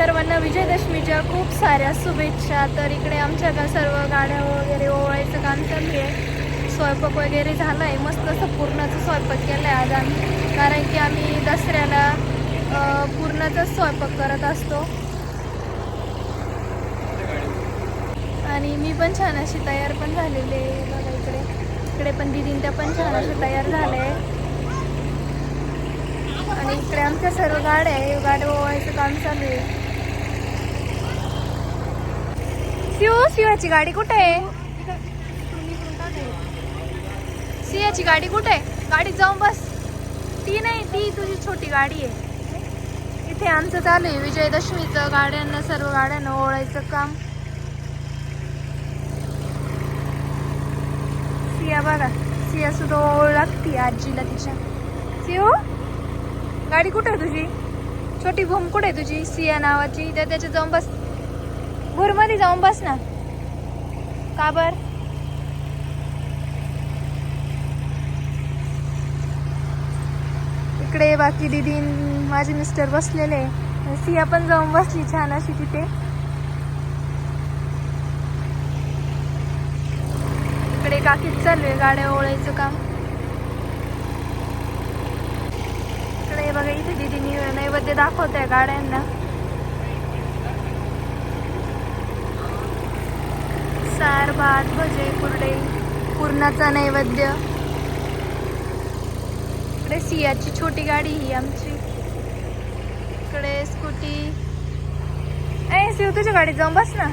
सर्वांना विजयदशमीच्या खूप साऱ्या शुभेच्छा. तर इकडे आमच्या का सर्व गाड्या वगैरे ओवाळायचं काम चालू आहे. स्वयंपाक वगैरे झाला आहे मस्त असं पूर्णाचा स्वयंपाक केला आहे आज आम्ही. कारण की आम्ही दसऱ्याला अं, पूर्णाचाच स्वयंपाक करत असतो. आणि मी पण छान अशी तयार पण झालेली आहे. बघा इकडे. इकडे पण दिदीन त्या पण छान अशा तयार झाल्या आहे आणि इकडे आमच्या सर्व गाड्या आहे. गाड्या ओवायचं काम चालू आहे. शिव शिवाची गाडी कुठे आहे? सियाची गाडी कुठे आहे? गाडी जाऊन बस. ती नाही ती तुझी छोटी गाडी आहे. इथे आमचं चालू आहे. विजयदशमीचं गाड्यांना सर्व गाड्यांना ओळायचं काम. सिया बघा. सिया सुद्धा ओळ लागती आजीला तिच्या. सिओ हो? गाडी कुठे आहे तुझी? छोटी भूम कुठे आहे तुझी? सिया नावाची. त्या त्याच्यात जाऊन बस. भूरमध्ये जाऊन बस ना. का बर? इकडे बाकी दिदी माझे मिस्टर बसलेले आहे. सिया पण जाऊन बसली छान अशी तिथे. इकडे काकीच चालू आहे गाड्या ओळायचं काम. इकडे बघा इथे दिदीनी नैवेद्य दाखवत आहे गाड्यांना. भात भजे कुरडे पूर्णाचा नैवेद्य. इकडे सियाची छोटी गाडी ही आमची. इकडे स्कूटी. ए शिव तुझ्या गाडीत जाऊन बस ना.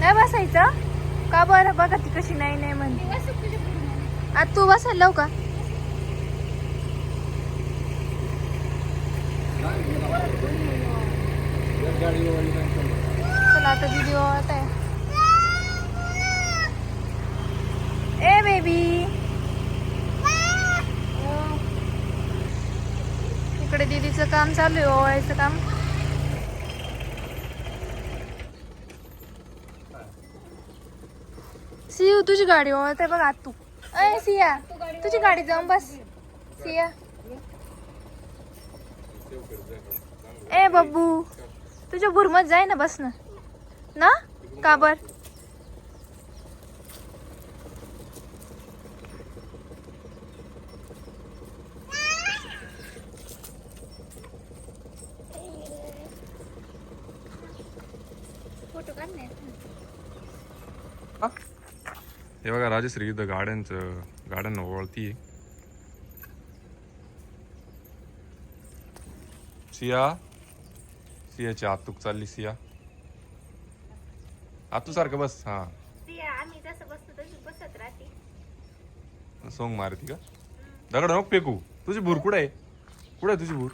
नाही बसायचं. का बरं? बघा ती कशी नाही नाही म्हणते. आता तू बसायला लावू का चला आता दीदी ओळख आहे ए बेबी इकडे दीदीचं काम चालू आहे ओवाळायचं काम. सिया तुझी गाडी ओळख बघ आत तू. अय सिया तुझी गाडी जाऊन बस. सिया ए बब्बू. तुझ्या भुरमत जाय ना बस ना? ना का फोटो हे. बघा राजश्री इथं गाड्यांचं गाड्यांना ओळखती सिया सियाची आतूक चालली सिया. आतू सारखं बस हा. आम्ही जसं बसतो तशी बसत राहते. सोंग मारती का? दगड नको फेकू. तुझी भूर कुठे आहे? कुठे आहे तुझी भूर?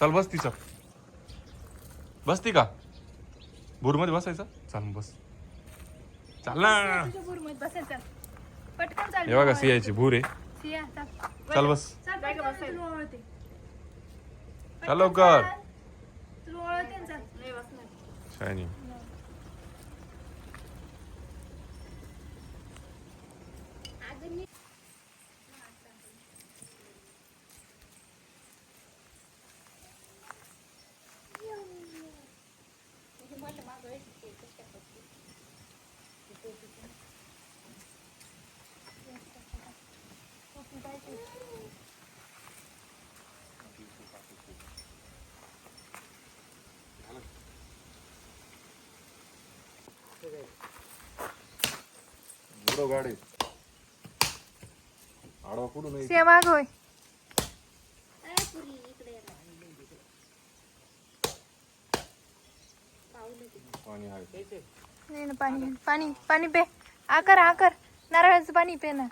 चल बस तिचा. बसती का? भूरमध्ये बसायचं? चाल बस. चाल ना. तुझ्या पटकन चाल हे बघा सियाची भूर आहे. सिया चाल. चल बस. चल पटकन तुला ओळखते. चल लवकर. तुला ओळखते ना चल. नाही बसणार. शायनी बुडो गाडी. आडवा कुठून माग होय पाणी आहे. नाही ना पाणी पाणी पाणी पे. आकर आकर. नारळाचं पाणी पे ना.